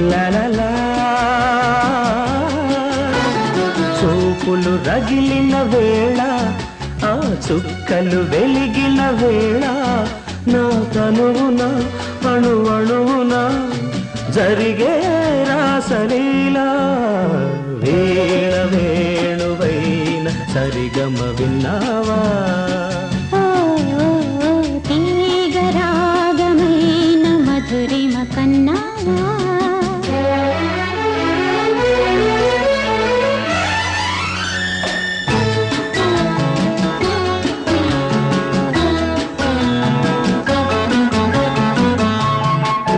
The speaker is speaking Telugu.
లలలా చూపులు రగిలిన వేళ ఆ చుక్కలు వెలిగిన వేళ నా తనువున అణు అణువున జరిగే రాసలీలా. వేళ వేణువైన సరిగమ విన్నావా? తీగరాగమైన మధురిమ కన్నావా